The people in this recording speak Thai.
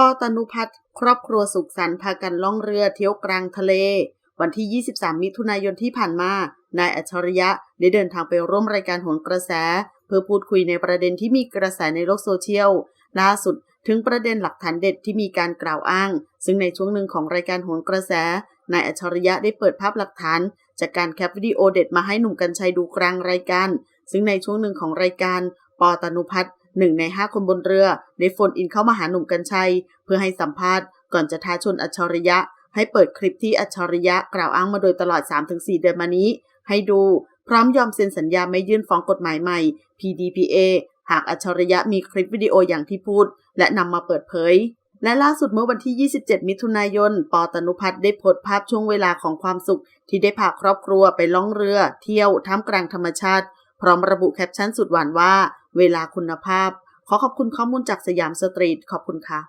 ปอตนุพัฒน์ครอบครัวสุขสันต์พากันล่องเรือเที่ยวกลางทะเล วันที่ 23 มิถุนายนที่ผ่านมา นายอัจฉริยะได้เดินทางไปร่วมรายการโหนกระแส เพื่อพูดคุยในประเด็นที่มีกระแสในโลกโซเชียลล่าสุดถึงประเด็นหลักฐานเด็ดที่มีการกล่าวอ้าง ซึ่งในช่วงหนึ่งของรายการโหนกระแส นายอัจฉริยะได้เปิดภาพหลักฐาน จากการแคปวิดีโอเด็ดมาให้หนุ่มกัญชัยดูกลางรายการ ซึ่งในช่วงหนึ่งของรายการ ปอตนุพัฒน์ หนึ่งในห้าคนบนเรือได้โฟนอินเข้ามาหาหนุ่มกัญชัย เพื่อให้สัมภาษณ์ก่อนจะท้าชนอัจฉริยะ ให้เปิดคลิปที่อัจฉริยะกล่าวอ้างมาโดยตลอด 3-4 เดือนมานี้ ให้ดูพร้อมยอมเซ็นสัญญาไม่ยื่นฟ้องกฎหมายใหม่ PDPA หากอัจฉริยะมีคลิปวิดีโออย่างที่พูด และนำมาเปิดเผย และล่าสุดเมื่อวันที่ 27 มิถุนายน ปอตนุพัฒน์ได้โพสต์ภาพช่วงเวลาของความสุข ที่ได้พาครอบครัวไปล่องเรือ เที่ยวท่ามกลางธรรมชาติ พร้อมระบุแคปชั่นสุดหวานว่า เวลาคุณภาพ ขอขอบคุณข้อมูลจากสยามสตรีทขอบคุณค่ะ